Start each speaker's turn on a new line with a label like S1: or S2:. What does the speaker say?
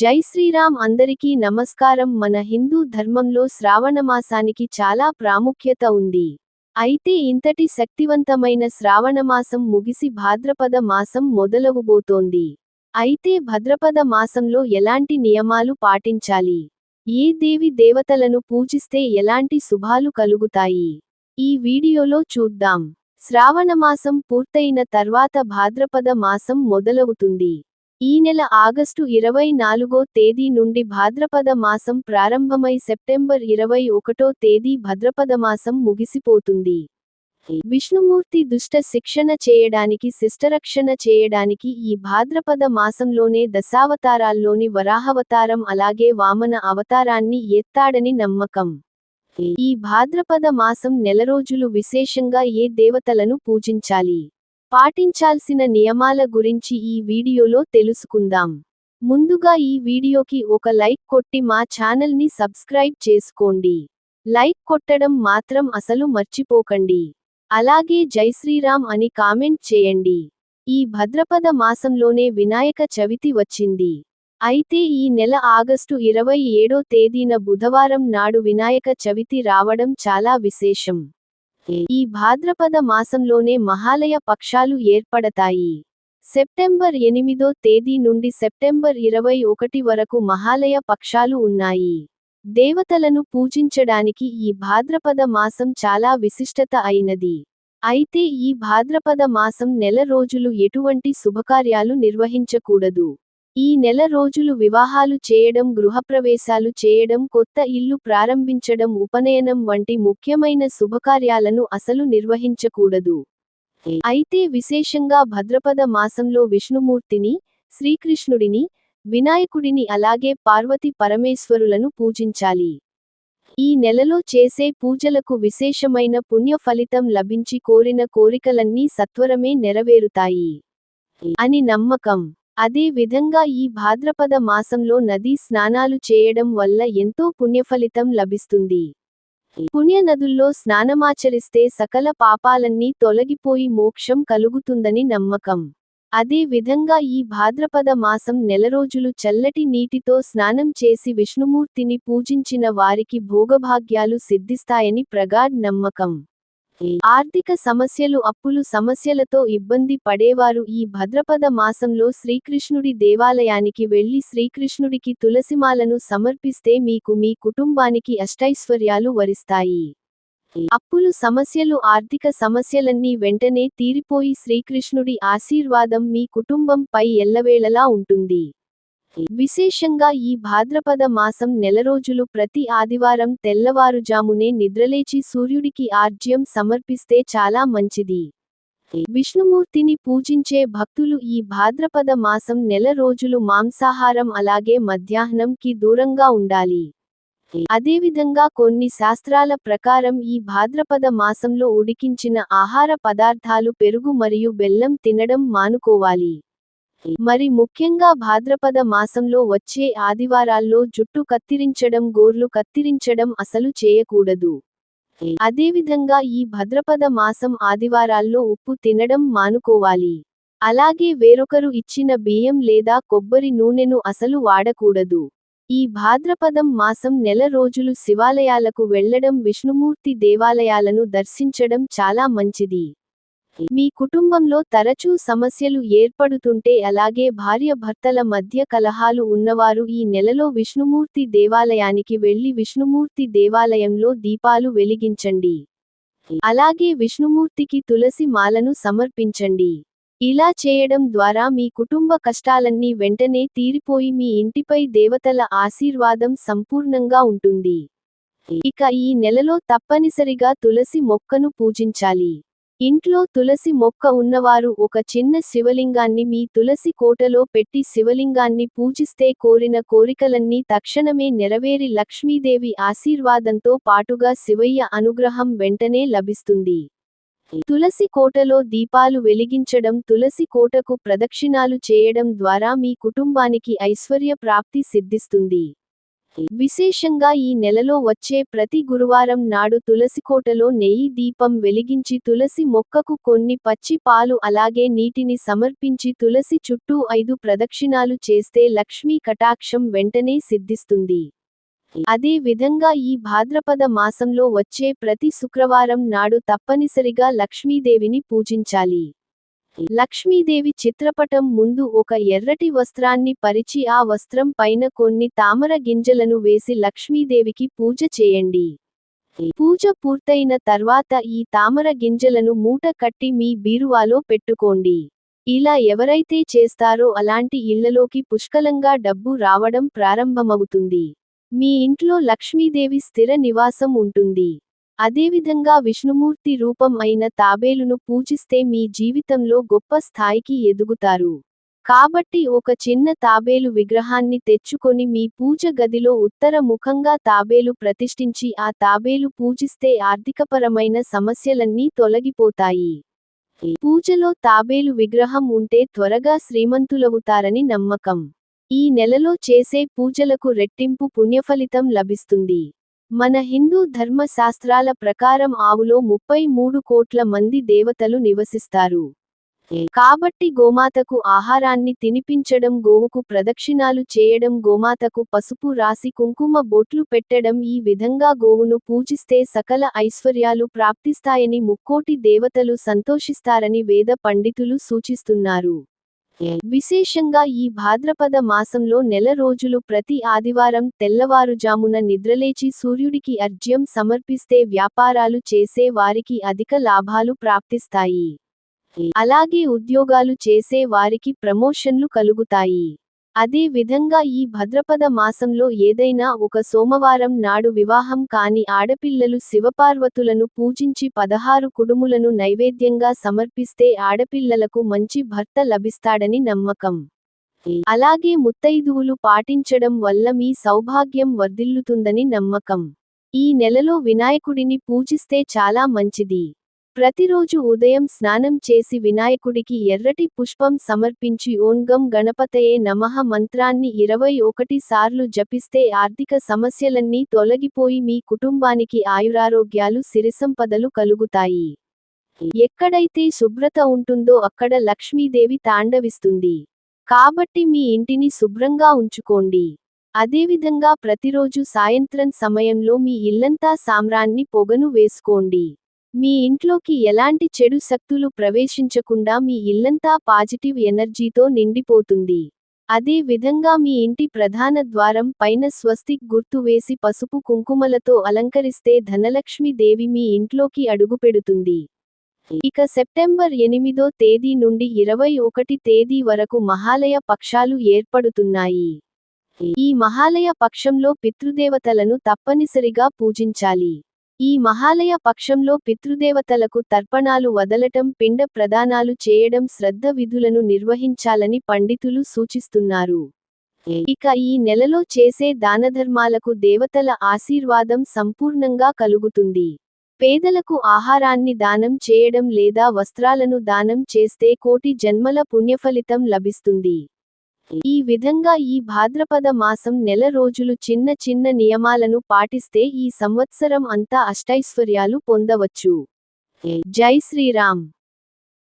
S1: జై శ్రీరామ్ అందరికీ నమస్కారం. మన హిందూ ధర్మంలో శ్రావణమాసానికి చాలా ప్రాముఖ్యత ఉంది. అయితే ఇంతటి శక్తివంతమైన శ్రావణమాసం ముగిసి భాద్రపద మాసం మొదలవబోతోంది. అయితే భద్రపద మాసంలో ఎలాంటి నియమాలు పాటించాలి? ఏ దేవి దేవతలను పూజిస్తే ఎలాంటి శుభాలు కలుగుతాయి? ఈ వీడియోలో చూద్దాం. శ్రావణమాసం పూర్తయిన తర్వాత భాద్రపద మాసం మొదలవుతుంది. ఈ నెల ఆగస్టు ఇరవై నాలుగో తేదీ నుండి భాద్రపద మాసం ప్రారంభమై సెప్టెంబర్ ఇరవై ఒకటో తేదీ భద్రపద మాసం ముగిసిపోతుంది. విష్ణుమూర్తి దుష్ట శిక్షణ చేయడానికి శిష్టరక్షణ చేయడానికి ఈ భాద్రపద మాసంలోనే దశావతారాల్లోని వరాహవతారం అలాగే వామన అవతారాన్ని ఎత్తాడని నమ్మకం. ఈ భాద్రపద మాసం నెల రోజులు విశేషంగా ఏ దేవతలను పూజించాలి? పాటించాల్సిన నియమాల గురించి ఈ వీడియోలో తెలుసుకుందాం. ముందుగా ఈ వీడియోకి ఒక లైక్ కొట్టి మా ఛానల్ని సబ్స్క్రైబ్ చేసుకోండి. లైక్ కొట్టడం మాత్రం అసలు మర్చిపోకండి. అలాగే జై శ్రీరామ్ అని కామెంట్ చేయండి. ఈ భద్రపద మాసంలోనే వినాయక చవితి వచ్చింది. అయితే ఈ నెల ఆగస్టు ఇరవై ఏడో తేదీన బుధవారం నాడు వినాయక చవితి రావడం చాలా విశేషం. ఈ భాద్రపద మాసంలోనే మహాలయ పక్షాలు ఏర్పడతాయి. సెప్టెంబర్ ఎనిమిదో తేదీ నుండి సెప్టెంబర్ ఇరవై ఒకటి వరకు మహాలయ పక్షాలు ఉన్నాయి. దేవతలను పూజించడానికి ఈ భాద్రపద మాసం చాలా విశిష్టత అయినది. అయితే ఈ భాద్రపద మాసం నెల రోజులు ఎటువంటి శుభకార్యాలు నిర్వహించకూడదు. ఈ నెల రోజులు వివాహాలు చేయడం గృహప్రవేశాలు చేయడం కొత్త ఇల్లు ప్రారంభించడం ఉపనయనం వంటి ముఖ్యమైన శుభకార్యాలను అసలు నిర్వహించకూడదు. అయితే విశేషంగా భద్రపద మాసంలో విష్ణుమూర్తిని శ్రీకృష్ణుడిని వినాయకుడిని అలాగే పార్వతి పరమేశ్వరులను పూజించాలి. ఈ నెలలో చేసే పూజలకు విశేషమైన పుణ్య ఫలితం లభించి కోరిన కోరికలన్నీ సత్వరమే నెరవేరుతాయి. అని నమ్మకం. అదే విధంగా ఈ భాద్రపద మాసంలో నదీ స్నానాలు చేయడం వల్ల ఎంతో పుణ్యఫలితం లభిస్తుంది. పుణ్య నదుల్లో స్నానమాచరిస్తే సకల పాపాలన్నీ తొలగిపోయి మోక్షం కలుగుతుందని నమ్మకం. అదే విధంగా ఈ భాద్రపద మాసం నెలరోజులు చల్లటి నీటితో స్నానం చేసి విష్ణుమూర్తిని పూజించిన వారికి భోగభాగ్యాలు సిద్ధిస్తాయని ప్రగాఢ్ నమ్మకం. ఆర్థిక సమస్యలు అప్పులు సమస్యలతో ఇబ్బంది పడేవారు. ఈ భద్రపద మాసంలో శ్రీకృష్ణుడి దేవాలయానికి వెళ్ళి శ్రీకృష్ణుడికి తులసిమాలను సమర్పిస్తే మీకు మీ కుటుంబానికి అష్టైశ్వర్యాలు వరిస్తాయి. అప్పులు సమస్యలు ఆర్థిక సమస్యలన్నీ వెంటనే తీరిపోయి శ్రీకృష్ణుడి ఆశీర్వాదం మీ కుటుంబంపై ఎల్లవేళలా ఉంటుంది. విశేషంగా ఈ భాద్రపద మాసం నెలరోజులు ప్రతి ఆదివారం తెల్లవారుజామునే నిద్రలేచి సూర్యుడికి ఆర్జ్యం సమర్పిస్తే చాలా మంచిది. విష్ణుమూర్తిని పూజించే భక్తులు ఈ భాద్రపద మాసం నెల రోజులు మాంసాహారం అలాగే మధ్యాహ్నం కి దూరంగా ఉండాలి. అదేవిధంగా కొన్ని శాస్త్రాల ప్రకారం ఈ భాద్రపద మాసంలో ఉడికించిన ఆహార పదార్థాలు పెరుగు మరియు బెల్లం తినడం మానుకోవాలి. మరి ముఖ్యంగా భాద్రపద మాసంలో వచ్చే ఆదివారాల్లో జుట్టు కత్తిరించడం గోర్లు కత్తిరించడం అసలు చేయకూడదు. అదేవిధంగా ఈ భద్రపద మాసం ఆదివారాల్లో ఉప్పు తినడం మానుకోవాలి. అలాగే వేరొకరు ఇచ్చిన బియ్యం లేదా కొబ్బరి నూనెను అసలు వాడకూడదు. ఈ భాద్రపదం మాసం నెల రోజులు శివాలయాలకు వెళ్ళడం విష్ణుమూర్తి దేవాలయాలను దర్శించడం చాలా మంచిది. మీ కుటుంబంలో తరచూ సమస్యలు ఏర్పడుతుంటే అలాగే భార్య భర్తల మధ్య కలహాలు ఉన్నవారు ఈ నెలలో విష్ణుమూర్తి దేవాలయానికి వెళ్ళి విష్ణుమూర్తి దేవాలయంలో దీపాలు వెలిగించండి. అలాగే విష్ణుమూర్తికి తులసి మాలను సమర్పించండి. ఇలా చేయడం ద్వారా మీ కుటుంబ కష్టాలన్నీ వెంటనే తీరిపోయి మీ ఇంటిపై దేవతల ఆశీర్వాదం సంపూర్ణంగా ఉంటుంది. ఇక ఈ నెలలో తప్పనిసరిగా తులసి మొక్కను పూజించాలి. ఇంట్లో తులసి మొక్క ఉన్నవారు ఒక చిన్న శివలింగాన్ని మీ తులసి కోటలో పెట్టి శివలింగాన్ని పూజిస్తే కోరిన కోరికలన్నీ తక్షణమే నెరవేరి లక్ష్మీదేవి ఆశీర్వాదంతో పాటుగా శివయ్య అనుగ్రహం వెంటనే లభిస్తుంది. తులసి కోటలో దీపాలు వెలిగించడం తులసి కోటకు ప్రదక్షిణాలు చేయడం ద్వారా మీ కుటుంబానికి ఐశ్వర్య ప్రాప్తి సిద్ధిస్తుంది. విశేషంగా ఈ నెలలో వచ్చే ప్రతి గురువారం నాడు తులసికోటలో నెయ్యి దీపం వెలిగించి తులసి మొక్కకు కొన్ని పచ్చి పాలు అలాగే నీటిని సమర్పించి తులసి చుట్టూ ఐదు ప్రదక్షిణాలు చేస్తే లక్ష్మీ కటాక్షం వెంటనే సిద్ధిస్తుంది. అదే విధంగా ఈ భాద్రపద మాసంలో వచ్చే ప్రతి శుక్రవారం నాడు తప్పనిసరిగా లక్ష్మీదేవిని పూజించాలి. లక్ష్మీదేవి చిత్రపటం ముందు ఒక ఎర్రటి వస్త్రాన్ని పరిచి ఆ వస్త్రం పైన కొన్ని తామర గింజలను వేసి లక్ష్మీదేవికి పూజ చేయండి. పూజ పూర్తయిన తర్వాత ఈ తామర గింజలను మూట కట్టి మీ బీరువాలో పెట్టుకోండి. ఇలా ఎవరైతే చేస్తారో అలాంటి ఇళ్ళలోకి పుష్కలంగా డబ్బు రావడం ప్రారంభమవుతుంది. మీ ఇంట్లో లక్ష్మీదేవి స్థిర నివాసం ఉంటుంది. అదేవిధంగా విష్ణుమూర్తి రూపం అయిన తాబేలును పూజిస్తే మీ జీవితంలో గొప్ప స్థాయికి ఎదుగుతారు. కాబట్టి ఒక చిన్న తాబేలు విగ్రహాన్ని తెచ్చుకొని మీ పూజ గదిలో ఉత్తర ముఖంగా తాబేలు ప్రతిష్ఠించి ఆ తాబేలు పూజిస్తే ఆర్థికపరమైన సమస్యలన్నీ తొలగిపోతాయి. పూజలో తాబేలు విగ్రహం ఉంటే త్వరగా శ్రీమంతులవుతారని నమ్మకం. ఈ నెలలో చేసే పూజలకు రెట్టింపు పుణ్యఫలితం లభిస్తుంది. మన హిందూ ధర్మ శాస్త్రాల ప్రకారం ఆవులో ముప్పై మూడు కోట్ల మంది దేవతలు నివసిస్తారు. కాబట్టి గోమాతకు ఆహారాన్ని తినిపించడం గోవుకు ప్రదక్షిణాలు చేయడం గోమాతకు పసుపు రాసి కుంకుమ బొట్లు పెట్టడం ఈ విధంగా గోవును పూజిస్తే సకల ఐశ్వర్యాలు ప్రాప్తిస్తాయని ముక్కోటి దేవతలు సంతోషిస్తారని వేద పండితులు సూచిస్తున్నారు. విశేషంగా ఈ భాద్రపద మాసంలో నెల రోజులు ప్రతి ఆదివారం తెల్లవారుజామున నిద్రలేచి సూర్యుడికి అర్జ్యం సమర్పిస్తే వ్యాపారాలు చేసే వారికి అధిక లాభాలు ప్రాప్తిస్తాయి. అలాగే ఉద్యోగాలు చేసే వారికి ప్రమోషన్లు కలుగుతాయి. అదే విధంగా ఈ భద్రపద మాసంలో ఏదైనా ఒక సోమవారం నాడు వివాహం కాని ఆడపిల్లలు శివపార్వతులను పూజించి పదహారు కుడుములను నైవేద్యంగా సమర్పిస్తే ఆడపిల్లలకు మంచి భర్త లభిస్తాడని నమ్మకం. అలాగే ముత్తైదువులు పాటించడం వల్ల మీ సౌభాగ్యం వర్ధిల్లుతుందని నమ్మకం. ఈ నెలలో వినాయకుడిని పూజిస్తే చాలా మంచిది. ప్రతిరోజు ఉదయం స్నానం చేసి వినాయకుడికి ఎర్రటి పుష్పం సమర్పించి ఓన్గం గణపతయే నమః మంత్రాన్ని ఇరవై ఒకటి సార్లు జపిస్తే ఆర్థిక సమస్యలన్నీ తొలగిపోయి మీ కుటుంబానికి ఆయురారోగ్యాలు సిరిసంపదలు కలుగుతాయి. ఎక్కడైతే శుభ్రత ఉంటుందో అక్కడ లక్ష్మీదేవి తాండవిస్తుంది. కాబట్టి మీ ఇంటిని శుభ్రంగా ఉంచుకోండి. అదేవిధంగా ప్రతిరోజు సాయంత్రం సమయంలో మీ ఇల్లంతా సామ్రాన్ని పొగను వేసుకోండి. మీ ఇంట్లోకి ఎలాంటి చెడు శక్తులు ప్రవేశించకుండా మీ ఇల్లంతా పాజిటివ్ ఎనర్జీతో నిండిపోతుంది. అదే విధంగా మీ ఇంటి ప్రధాన ద్వారం పైన స్వస్తిక్ గుర్తు వేసి పసుపు కుంకుమలతో అలంకరిస్తే ధనలక్ష్మి దేవి మీ ఇంట్లోకి అడుగుపెడుతుంది. ఇక సెప్టెంబర్ ఎనిమిదో తేదీ నుండి ఇరవై ఒకటి తేదీ వరకు మహాలయ పక్షాలు ఏర్పడుతున్నాయి. ఈ మహాలయ పక్షంలో పితృదేవతలను తప్పనిసరిగా పూజించాలి. ఈ మహాలయ పక్షంలో పితృదేవతలకు తర్పణాలు వదలటం పిండ ప్రదానాలు చేయడం శ్రద్ధ విధులను నిర్వహించాలని పండితులు సూచిస్తున్నారు. ఇక ఈ నెలలో చేసే దానధర్మాలకు దేవతల ఆశీర్వాదం సంపూర్ణంగా కలుగుతుంది. పేదలకు ఆహారాన్ని దానం చేయడం లేదా వస్త్రాలను దానం చేస్తే కోటి జన్మల పుణ్యఫలితం లభిస్తుంది. ఈ విధంగా ఈ భాద్రపద మాసం నెల రోజులు చిన్న చిన్న నియమాలను పాటిస్తే ఈ సంవత్సరం అంతా అష్టైశ్వర్యాలు పొందవచ్చు. జై శ్రీరామ్.